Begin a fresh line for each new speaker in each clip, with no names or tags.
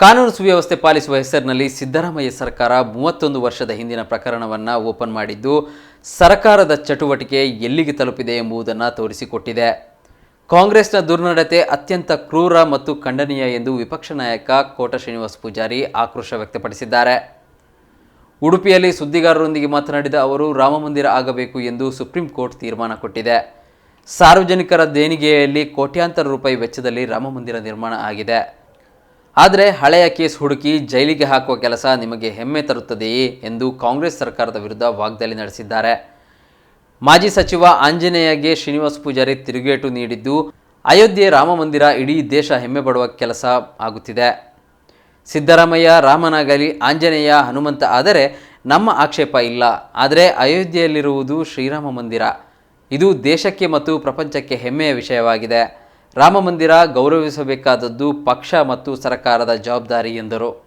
ಕಾನೂನು ಸುವ್ಯವಸ್ಥೆ ಪಾಲಿಸುವ ಹೆಸರಿನಲ್ಲಿ ಸಿದ್ದರಾಮಯ್ಯ ಸರ್ಕಾರ ಮೂವತ್ತೊಂದು ವರ್ಷದ ಹಿಂದಿನ ಪ್ರಕರಣವನ್ನು ಓಪನ್ ಮಾಡಿದ್ದು, ಸರ್ಕಾರದ ಚಟುವಟಿಕೆ ಎಲ್ಲಿಗೆ ತಲುಪಿದೆ ಎಂಬುದನ್ನು ತೋರಿಸಿಕೊಟ್ಟಿದೆ. ಕಾಂಗ್ರೆಸ್ನ ದುರ್ನಡತೆ ಅತ್ಯಂತ ಕ್ರೂರ ಮತ್ತು ಖಂಡನೀಯ ಎಂದು ವಿಪಕ್ಷ ನಾಯಕ ಕೋಟ ಶ್ರೀನಿವಾಸ ಪೂಜಾರಿ ಆಕ್ರೋಶ ವ್ಯಕ್ತಪಡಿಸಿದ್ದಾರೆ. ಉಡುಪಿಯಲ್ಲಿ ಸುದ್ದಿಗಾರರೊಂದಿಗೆ ಮಾತನಾಡಿದ ಅವರು ರಾಮಮಂದಿರ ಆಗಬೇಕು ಎಂದು ಸುಪ್ರೀಂ ಕೋರ್ಟ್ ತೀರ್ಮಾನ ಕೊಟ್ಟಿದೆ. ಸಾರ್ವಜನಿಕರ ದೇಣಿಗೆಯಲ್ಲಿ ಕೋಟ್ಯಾಂತರ ರೂಪಾಯಿ ವೆಚ್ಚದಲ್ಲಿ ರಾಮಮಂದಿರ ನಿರ್ಮಾಣ ಆಗಿದೆ. ಆದರೆ ಹಳೆಯ ಕೇಸ್ ಹುಡುಕಿ ಜೈಲಿಗೆ ಹಾಕುವ ಕೆಲಸ ನಿಮಗೆ ಹೆಮ್ಮೆ ತರುತ್ತದೆಯೇ ಎಂದು ಕಾಂಗ್ರೆಸ್ ಸರ್ಕಾರದ ವಿರುದ್ಧ ವಾಗ್ದಾಳಿ ನಡೆಸಿದ್ದಾರೆ. ಮಾಜಿ ಸಚಿವ ಆಂಜನೇಯಗೆ ಶ್ರೀನಿವಾಸ ಪೂಜಾರಿ ತಿರುಗೇಟು ನೀಡಿದ್ದು, ಅಯೋಧ್ಯೆ ರಾಮಮಂದಿರ ಇಡೀ ದೇಶ ಹೆಮ್ಮೆ ಪಡುವ ಕೆಲಸ ಆಗುತ್ತಿದೆ. ಸಿದ್ದರಾಮಯ್ಯ ರಾಮನಾಗಲಿ ಆಂಜನೇಯ, ಹನುಮಂತ ಆದರೆ ನಮ್ಮ ಆಕ್ಷೇಪ ಇಲ್ಲ. ಆದರೆ ಅಯೋಧ್ಯೆಯಲ್ಲಿರುವುದು ಶ್ರೀರಾಮ ಮಂದಿರ. ಇದು ದೇಶಕ್ಕೆ ಮತ್ತು ಪ್ರಪಂಚಕ್ಕೆ ಹೆಮ್ಮೆಯ ವಿಷಯವಾಗಿದೆ. ರಾಮ ಮಂದಿರ ಗೌರವಿಸಬೇಕಾದದ್ದು ಪಕ್ಷ ಮತ್ತು ಸರ್ಕಾರದ ಜವಾಬ್ದಾರಿ ಎಂದರು.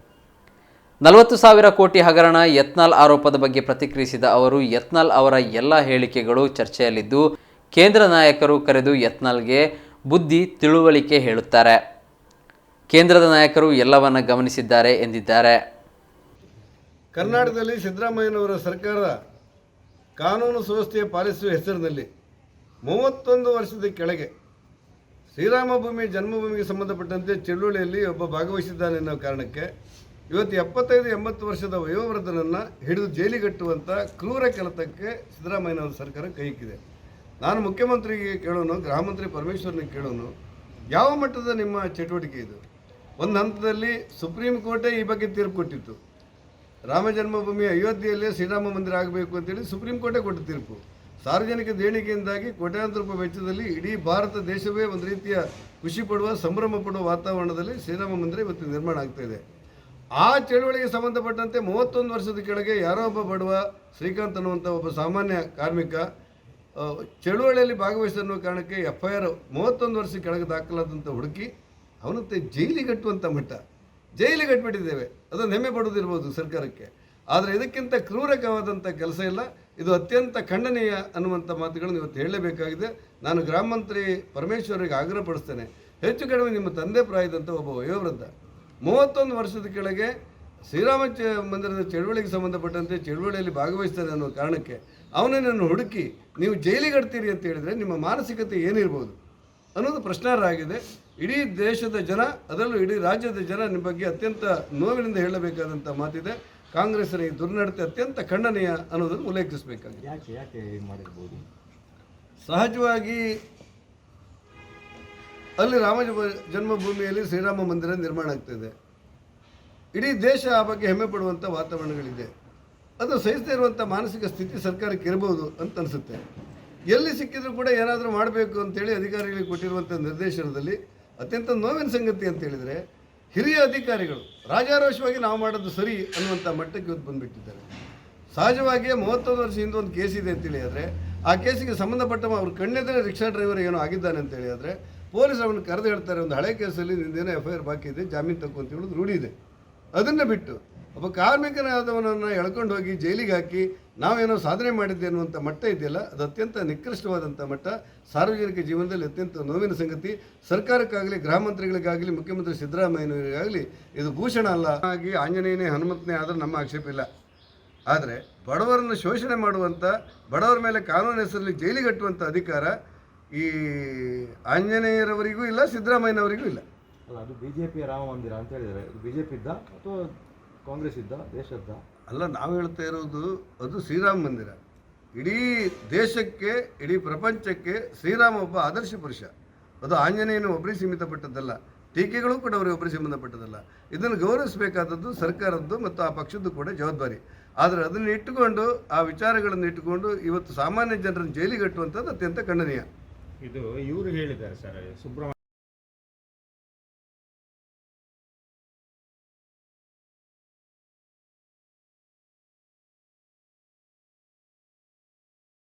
ನಲವತ್ತು ಸಾವಿರ ಕೋಟಿ ಹಗರಣ ಯತ್ನಾಲ್ ಆರೋಪದ ಬಗ್ಗೆ ಪ್ರತಿಕ್ರಿಯಿಸಿದ ಅವರು, ಯತ್ನಾಲ್ ಅವರ ಎಲ್ಲ ಹೇಳಿಕೆಗಳು ಚರ್ಚೆಯಲ್ಲಿದ್ದು, ಕೇಂದ್ರ ನಾಯಕರು ಕರೆದು ಯತ್ನಾಲ್ಗೆ ಬುದ್ಧಿ ತಿಳುವಳಿಕೆ ಹೇಳುತ್ತಾರೆ. ಕೇಂದ್ರದ ನಾಯಕರು ಎಲ್ಲವನ್ನ ಗಮನಿಸಿದ್ದಾರೆ ಎಂದಿದ್ದಾರೆ.
ಕರ್ನಾಟಕದಲ್ಲಿ ಸಿದ್ದರಾಮಯ್ಯನವರ ಸರ್ಕಾರ ಕಾನೂನು ಸುವ್ಯವಸ್ಥೆ ಪಾಲಿಸುವ ಹೆಸರಿನಲ್ಲಿ ಮೂವತ್ತೊಂದು ವರ್ಷದ ಕೆಳಗೆ ಶ್ರೀರಾಮ ಭೂಮಿ ಜನ್ಮಭೂಮಿಗೆ ಸಂಬಂಧಪಟ್ಟಂತೆ ಚಳುವಳಿಯಲ್ಲಿ ಒಬ್ಬ ಭಾಗವಹಿಸಿದ್ದಾನೆ ಅನ್ನೋ ಕಾರಣಕ್ಕೆ ಇವತ್ತು ಎಪ್ಪತ್ತೈದು, ಎಂಬತ್ತು ವರ್ಷದ ವಯೋವೃದ್ಧನನ್ನು ಹಿಡಿದು ಜೈಲಿಗಟ್ಟುವಂಥ ಕ್ರೂರ ಕೆಲಸಕ್ಕೆ ಸಿದ್ದರಾಮಯ್ಯನವರ ಸರ್ಕಾರ ಕೈ ಹಾಕಿದೆ. ನಾನು ಮುಖ್ಯಮಂತ್ರಿಗೆ ಕೇಳೋನು ಗೃಹ ಮಂತ್ರಿ ಪರಮೇಶ್ವರನಿಗೆ ಕೇಳೋನು, ಯಾವ ಮಟ್ಟದ ನಿಮ್ಮ ಚಟುವಟಿಕೆ ಇದು? ಒಂದು ಹಂತದಲ್ಲಿ ಸುಪ್ರೀಂ ಕೋರ್ಟೇ ಈ ಬಗ್ಗೆ ತೀರ್ಪು ಕೊಟ್ಟಿತ್ತು. ರಾಮ ಜನ್ಮಭೂಮಿ ಅಯೋಧ್ಯೆಯಲ್ಲೇ ಶ್ರೀರಾಮ ಮಂದಿರ ಆಗಬೇಕು ಅಂತೇಳಿ ಸುಪ್ರೀಂ ಕೋರ್ಟೇ ಕೊಟ್ಟ ತೀರ್ಪು. ಸಾರ್ವಜನಿಕ ದೇಣಿಗೆಯಿಂದಾಗಿ ಕೋಟ್ಯಾಂತರ ರೂಪಾಯಿ ವೆಚ್ಚದಲ್ಲಿ ಇಡೀ ಭಾರತ ದೇಶವೇ ಒಂದು ರೀತಿಯ ಖುಷಿ ಪಡುವ, ಸಂಭ್ರಮ ಪಡುವ ವಾತಾವರಣದಲ್ಲಿ ಶ್ರೀರಾಮ ಮಂದಿರ ಇವತ್ತು ನಿರ್ಮಾಣ ಆಗ್ತಾ ಇದೆ. ಆ ಚಳುವಳಿಗೆ ಸಂಬಂಧಪಟ್ಟಂತೆ ಮೂವತ್ತೊಂದು ವರ್ಷದ ಕೆಳಗೆ ಯಾರೋ ಒಬ್ಬ ಬಡವ ಶ್ರೀಕಾಂತ್ ಅನ್ನುವಂಥ ಒಬ್ಬ ಸಾಮಾನ್ಯ ಕಾರ್ಮಿಕ ಚಳುವಳಿಯಲ್ಲಿ ಭಾಗವಹಿಸಿದ ಅನ್ನೋ ಕಾರಣಕ್ಕೆ ಎಫ್ ಐ ಆರ್ ಮೂವತ್ತೊಂದು ವರ್ಷ ಕೆಳಗೆ ದಾಖಲಾದಂಥ ಹುಡುಕಿ ಅವನಂತೆ ಜೈಲಿಗಟ್ಟುವಂಥ ಮಟ್ಟ. ಜೈಲಿಗೆ ಕಟ್ಬಿಟ್ಟಿದ್ದೇವೆ. ಅದನ್ನು ಹೆಮ್ಮೆ ಪಡೋದಿರ್ಬೋದು ಸರ್ಕಾರಕ್ಕೆ. ಆದರೆ ಇದಕ್ಕಿಂತ ಕ್ರೂರಕವಾದಂಥ ಕೆಲಸ ಇಲ್ಲ. ಇದು ಅತ್ಯಂತ ಖಂಡನೀಯ ಅನ್ನುವಂಥ ಮಾತುಗಳನ್ನು ಇವತ್ತು ಹೇಳಲೇಬೇಕಾಗಿದೆ. ನಾನು ಗ್ರಾಮ ಮಂತ್ರಿ ಪರಮೇಶ್ವರಿಗೆ ಆಗ್ರಹಪಡಿಸ್ತೇನೆ. ಹೆಚ್ಚು ಕಡಿಮೆ ನಿಮ್ಮ ತಂದೆ ಪ್ರಾಯದಂಥ ಒಬ್ಬ ವಯೋವೃದ್ಧ, ಮೂವತ್ತೊಂದು ವರ್ಷದ ಕೆಳಗೆ ಶ್ರೀರಾಮ ಚ ಮಂದಿರದ ಚಳುವಳಿಗೆ ಸಂಬಂಧಪಟ್ಟಂತೆ ಚಳುವಳಿಯಲ್ಲಿ ಭಾಗವಹಿಸ್ತಾನೆ ಅನ್ನೋ ಕಾರಣಕ್ಕೆ ಅವನನ್ನು ಹುಡುಕಿ ನೀವು ಜೈಲಿಗೆ ಕಟ್ತೀರಿ ಅಂತ ಹೇಳಿದರೆ ನಿಮ್ಮ ಮಾನಸಿಕತೆ ಏನಿರ್ಬೋದು ಅನ್ನೋದು ಪ್ರಶ್ನಾರ್ಹ ಆಗಿದೆ ಇಡೀ ದೇಶದ ಜನ, ಅದರಲ್ಲೂ ಇಡೀ ರಾಜ್ಯದ ಜನ ನಿಮ್ಮ ಬಗ್ಗೆ ಅತ್ಯಂತ ನೋವಿನಿಂದ ಹೇಳಬೇಕಾದಂಥ ಮಾತಿದೆ. ಕಾಂಗ್ರೆಸ್ಸಿನ ಈ ದುರ್ನಡತೆ ಅತ್ಯಂತ ಖಂಡನೀಯ ಅನ್ನೋದನ್ನು ಉಲ್ಲೇಖಿಸಬೇಕಾಗಿದೆ.
ಯಾಕೆ ಯಾಕೆ ಇದು ಮಾಡಿರ್ಬೋದು?
ಸಹಜವಾಗಿ ಅಲ್ಲಿ ರಾಮ ಜನ್ಮಭೂಮಿಯಲ್ಲಿ ಶ್ರೀರಾಮ ಮಂದಿರ ನಿರ್ಮಾಣ ಆಗ್ತಿದೆ. ಇಡೀ ದೇಶ ಆ ಬಗ್ಗೆ ಹೆಮ್ಮೆ ಪಡುವಂಥ ವಾತಾವರಣಗಳಿದೆ. ಅದು ಸಹಿಸದೇ ಇರುವಂಥ ಮಾನಸಿಕ ಸ್ಥಿತಿ ಸರ್ಕಾರಕ್ಕೆ ಇರಬಹುದು ಅಂತ ಅನಿಸುತ್ತೆ. ಎಲ್ಲಿ ಸಿಕ್ಕಿದ್ರು ಕೂಡ ಏನಾದರೂ ಮಾಡಬೇಕು ಅಂತೇಳಿ ಅಧಿಕಾರಿಗಳಿಗೆ ಕೊಟ್ಟಿರುವಂಥ ನಿರ್ದೇಶನದಲ್ಲಿ ಅತ್ಯಂತ ನೋವಿನ ಸಂಗತಿ ಅಂತ ಹೇಳಿದರೆ ಹಿರಿಯ ಅಧಿಕಾರಿಗಳು, ರಾಜಾರೋಷವಾಗಿ ನಾವು ಮಾಡೋದು ಸರಿ ಅನ್ನುವಂಥ ಮಟ್ಟಕ್ಕೆ ಇವತ್ತು ಬಂದುಬಿಟ್ಟಿದ್ದಾರೆ. ಸಹಜವಾಗಿಯೇ ಮೂವತ್ತೊಂದು ವರ್ಷ ಹಿಂದೆ ಒಂದು ಕೇಸ್ ಇದೆ ಅಂತೇಳಿ ಆದರೆ, ಆ ಕೇಸಿಗೆ ಸಂಬಂಧಪಟ್ಟ ಅವ್ರ ಕಣ್ಣೆದರೆ ರಿಕ್ಷಾ ಡ್ರೈವರ್ ಏನೋ ಆಗಿದ್ದಾನೆ ಅಂತೇಳಿ ಆದರೆ, ಪೊಲೀಸ್ ಅವನು ಕರೆದು ಹೇಳ್ತಾರೆ, ಒಂದು ಹಳೆ ಕೇಸಲ್ಲಿ ನಿಂದೇನೋ ಎಫ್ ಐ ಆರ್ ಬಾಕಿ ಇದೆ, ಜಾಮೀನು ತಕ್ಕು ಅಂತ ಹೇಳೋದು ರೂಢಿ ಇದೆ. ಅದನ್ನು ಬಿಟ್ಟು ಒಬ್ಬ ಕಾರ್ಮಿಕನಾದವನನ್ನು ಎಳ್ಕೊಂಡು ಹೋಗಿ ಜೈಲಿಗೆ ಹಾಕಿ ನಾವೇನೋ ಸಾಧನೆ ಮಾಡಿದ್ದೆ ಅನ್ನುವಂಥ ಮಟ್ಟ ಇದೆಯಲ್ಲ, ಅದು ಅತ್ಯಂತ ನಿಕೃಷ್ಟವಾದಂಥ ಮಟ್ಟ ಸಾರ್ವಜನಿಕ ಜೀವನದಲ್ಲಿ ಅತ್ಯಂತ ನೋವಿನ ಸಂಗತಿ. ಸರ್ಕಾರಕ್ಕಾಗಲಿ, ಗೃಹ ಮಂತ್ರಿಗಳಿಗಾಗಲಿ, ಮುಖ್ಯಮಂತ್ರಿ ಸಿದ್ದರಾಮಯ್ಯನವರಿಗಾಗಲಿ ಇದು ಭೂಷಣ ಅಲ್ಲ. ಹಾಗಾಗಿ ಆಂಜನೇಯನೇ, ಹನುಮಂತನೇ ಆದರೂ ನಮ್ಮ ಆಕ್ಷೇಪ ಇಲ್ಲ. ಆದರೆ ಬಡವರನ್ನು ಶೋಷಣೆ ಮಾಡುವಂಥ, ಬಡವರ ಮೇಲೆ ಕಾನೂನು ಹೆಸರಲ್ಲಿ ಜೈಲಿಗಟ್ಟುವಂಥ ಅಧಿಕಾರ ಈ ಆಂಜನೇಯರವರಿಗೂ ಇಲ್ಲ, ಸಿದ್ದರಾಮಯ್ಯನವರಿಗೂ ಇಲ್ಲ.
ಅಲ್ಲ, ಅದು ಬಿ ಜೆ ಪಿಯ ರಾಮ ಮಂದಿರ ಅಂತ ಹೇಳಿದರೆ ಇದು ಬಿ ಜೆ ಪಿ ಇದ್ದ ಅಥವಾ ಕಾಂಗ್ರೆಸ್ ಇದ್ದ ದೇಶದ್ದ
ಅಲ್ಲ ನಾವು ಹೇಳ್ತಾ ಇರೋದು ಅದು ಶ್ರೀರಾಮ ಮಂದಿರ. ಇಡೀ ದೇಶಕ್ಕೆ ಇಡೀ ಪ್ರಪಂಚಕ್ಕೆ ಶ್ರೀರಾಮ ಒಬ್ಬ ಆದರ್ಶ ಪುರುಷ. ಅದು ಆಂಜನೇಯನು ಒಬ್ಬರಿಗೆ ಸೀಮಿತಪಟ್ಟದ್ದಲ್ಲ ಟೀಕೆಗಳು ಕೂಡ ಅವರಿಗೆ ಒಬ್ಬರಿಗೆ ಸಂಬಂಧಪಟ್ಟದಲ್ಲ ಇದನ್ನು ಗೌರವಿಸಬೇಕಾದದ್ದು ಸರ್ಕಾರದ್ದು ಮತ್ತು ಆ ಪಕ್ಷದ್ದು ಕೂಡ ಜವಾಬ್ದಾರಿ. ಆದರೆ ಅದನ್ನು ಇಟ್ಟುಕೊಂಡು ಆ ವಿಚಾರಗಳನ್ನು ಇಟ್ಟುಕೊಂಡು ಇವತ್ತು ಸಾಮಾನ್ಯ ಜನರನ್ನು ಜೈಲಿಗಟ್ಟುವಂಥದ್ದು ಅತ್ಯಂತ ಖಂಡನೀಯ.
ಇದು ಇವರು ಹೇಳಿದ್ದಾರೆ ಸರ್ ಸುಬ್ರಹ್ಮಣ್ಯ